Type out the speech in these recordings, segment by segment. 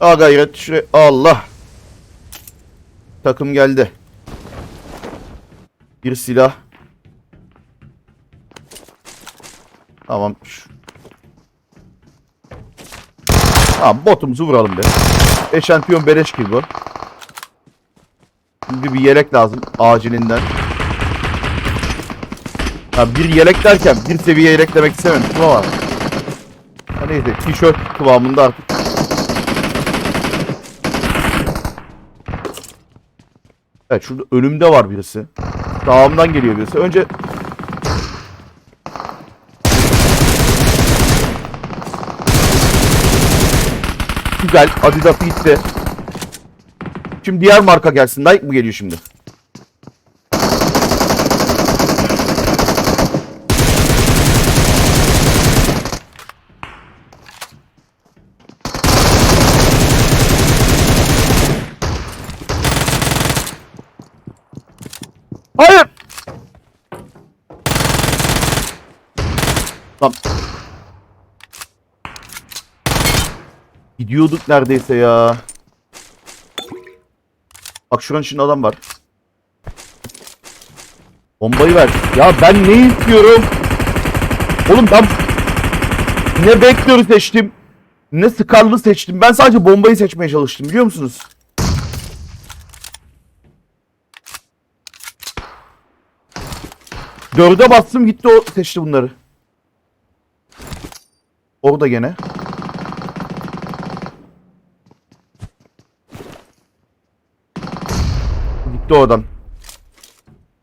Ha gayret şuraya. Allah. Takım geldi. Bir silah. Tamam. Tamam botumuzu vuralım be. Eşantiyon beleş gibi bu. Şimdi bir yelek lazım acilinden. Ha bir yelek derken bir seviye yelek demek istememiştim ama. Neyse tişört kıvamında artık. Evet şurada önümde var birisi. Sağımdan geliyor birisi. Önce Güzel. Adidas gitti. Şimdi diğer marka gelsin. Nike mı geliyor şimdi? Hayır. Tamam. Gidiyorduk neredeyse ya. Bak şuranın içinde adam var. Bombayı ver. Ya ben ne istiyorum? Oğlum ben ne Vector'u seçtim. Ne Scar'lı seçtim. Ben sadece bombayı seçmeye çalıştım biliyor musunuz? Dörde bastım gitti o seçti bunları. Orada gene. Gitti oradan.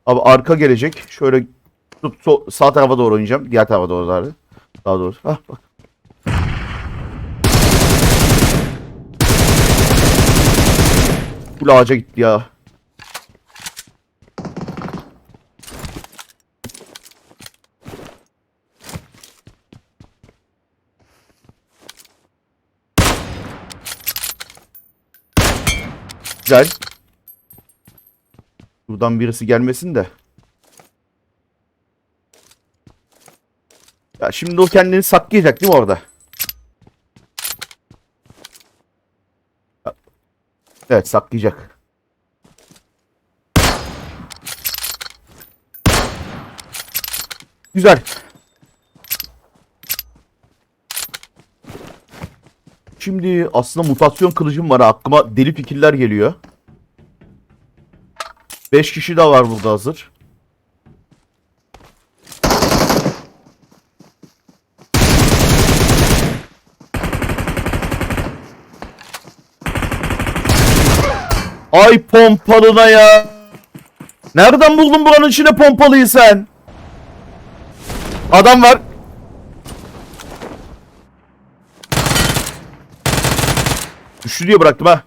Abi arka gelecek. Şöyle tutup so- sağ tarafa doğru oynayacağım. Diğer tarafa doğru daha, daha doğru. Hah bak. Full ağaca gitti ya. Güzel. Buradan birisi gelmesin de. Ya şimdi o kendini saklayacak değil mi orada? Evet saklayacak. Güzel. Şimdi aslında mutasyon kılıcım var. Aklıma deli fikirler geliyor. 5 kişi daha var burada hazır. Ay pompalına ya. Nereden buldun buranın içine pompalıyı sen? Adam var. Düştü diye bıraktım ha.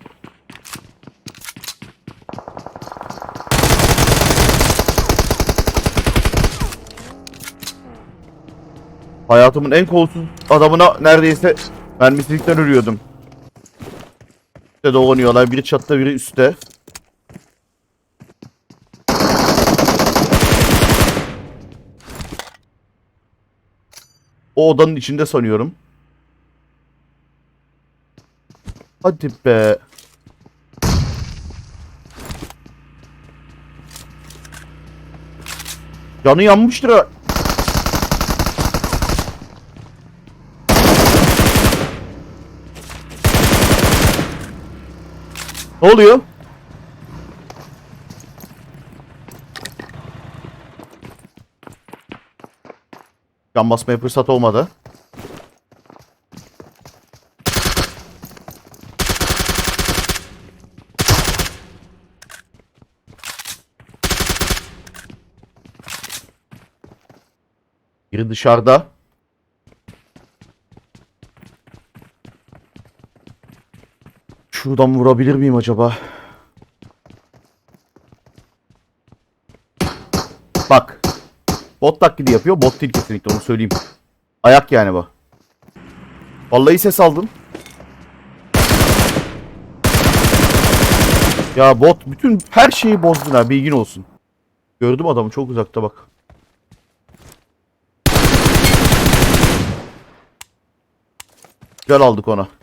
Hayatımın en kolsuz adamına neredeyse mermisilikten ölüyordum. İşte dolanıyorlar. Biri çatta biri üstte. O odanın içinde sanıyorum. Hadi be. Canı yanmıştır. Ne oluyor? Can basmaya fırsat olmadı. Biri dışarıda. Şuradan vurabilir miyim acaba? Bak. Bot taklidi yapıyor. Bot değil kesinlikle onu söyleyeyim. Ayak yani bu. Vallahi ses aldım. Ya bot bütün her şeyi bozdun ha bilgin olsun. Gördüm adamı çok uzakta bak. Güzel aldık ona.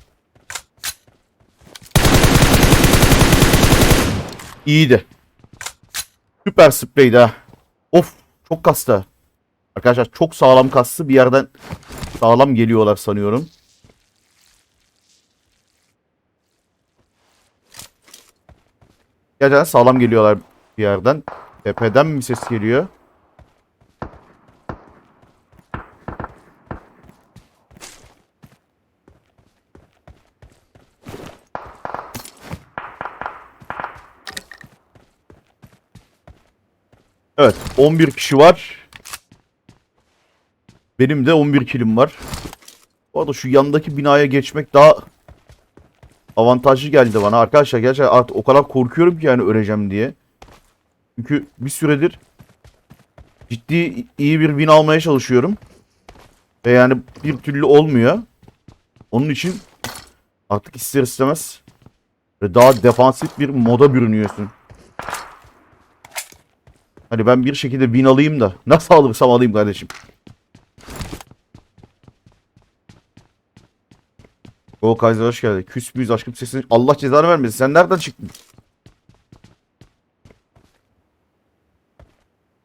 İyiydi. Süper spreydi ha. Of çok kastı. Arkadaşlar çok sağlam kastı. Bir yerden sağlam geliyorlar sanıyorum. Gerçekten sağlam geliyorlar bir yerden. Tepeden mi ses geliyor? Evet 11 kişi var. Benim de 11 kilim var. Bu arada şu yandaki binaya geçmek daha avantajlı geldi bana. Arkadaşlar gerçekten artık o kadar korkuyorum ki yani öleceğim diye. Çünkü bir süredir ciddi iyi bir win almaya çalışıyorum. Ve yani bir türlü olmuyor. Onun için artık ister istemez daha defansif bir moda bürünüyorsun. Hani ben bir şekilde win alayım da nasıl alırsam alayım kardeşim. O Kaiser hoş geldin. Küs müyüz aşkım sesini. Allah cezanı vermesin. Sen nereden çıktın?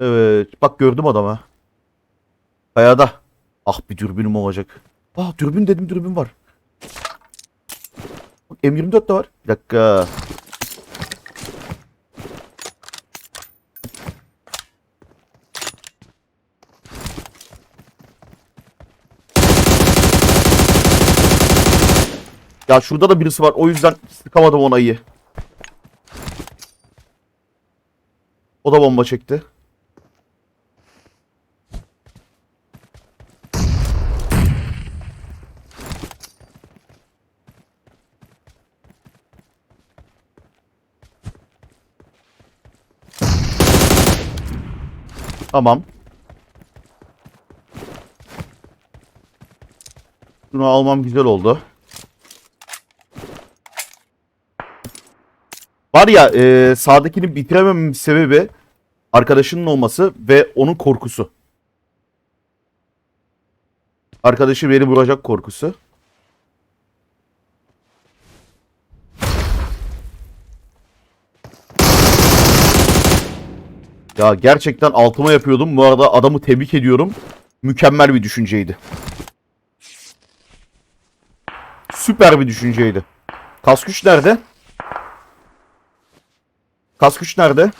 Evet. Bak gördüm adamı. Kayada. Ah bir dürbünüm olacak. Ah dürbün dedim dürbün var. Bak, M24 de var. Bir dakika. Ya şurada da birisi var. O yüzden sıkamadım ona iyi. O da bomba çekti. Tamam. Bunu almam güzel oldu. Var ya e, sağdakini bitiremememin sebebi arkadaşının olması ve onun korkusu. Arkadaşı beni vuracak korkusu. Ya gerçekten altıma yapıyordum. Bu arada adamı tebrik ediyorum. Mükemmel bir düşünceydi. Süper bir düşünceydi. Kasküç nerede? Kask güç nerede?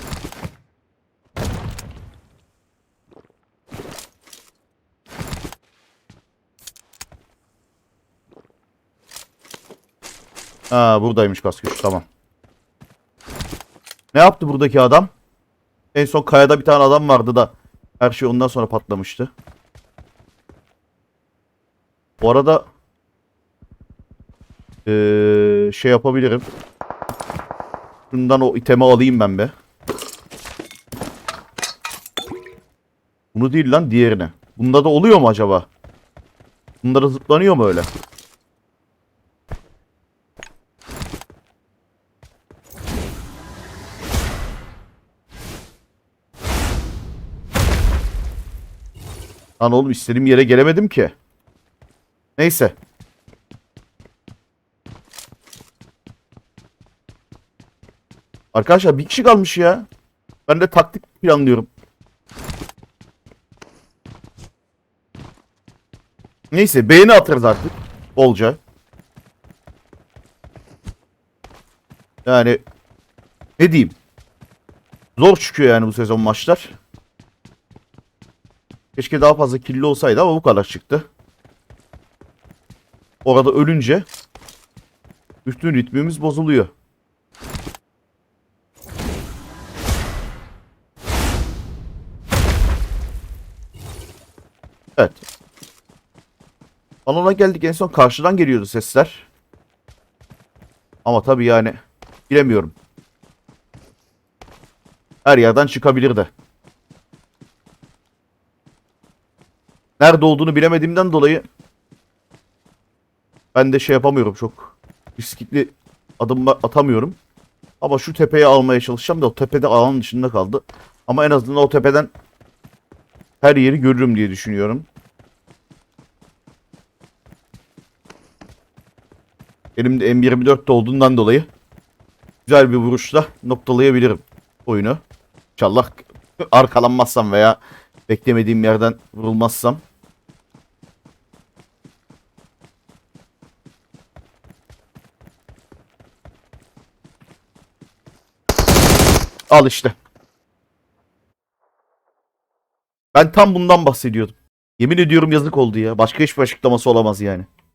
Ha buradaymış kask güç tamam. Ne yaptı buradaki adam? En son kayada bir tane adam vardı da her şey ondan sonra patlamıştı. Bu arada ee, şey yapabilirim. Şundan o itemi alayım ben be. Bunu değil lan diğerine. Bunda da oluyor mu acaba? Bunda da zıplanıyor mu öyle? Lan oğlum istediğim yere gelemedim ki. Neyse. Arkadaşlar bir kişi kalmış ya. Ben de taktik planlıyorum. Neyse beğeni atarız artık. Bolca. Yani ne diyeyim. Zor çıkıyor yani bu sezon maçlar. Keşke daha fazla killi olsaydı ama bu kadar çıktı. Orada ölünce bütün ritmimiz bozuluyor. Alana geldik en son karşıdan geliyordu sesler. Ama tabii yani bilemiyorum. Her yerden çıkabilir de. Nerede olduğunu bilemediğimden dolayı ben de şey yapamıyorum çok. Riskli adım atamıyorum. Ama şu tepeye almaya çalışacağım da o tepede alanın dışında kaldı. Ama en azından o tepeden her yeri görürüm diye düşünüyorum. Elimde M24'te olduğundan dolayı güzel bir vuruşla noktalayabilirim oyunu. İnşallah arkalanmazsam veya beklemediğim yerden vurulmazsam. Al işte. Ben tam bundan bahsediyordum. Yemin ediyorum yazık oldu ya. Başka hiçbir açıklaması olamaz yani.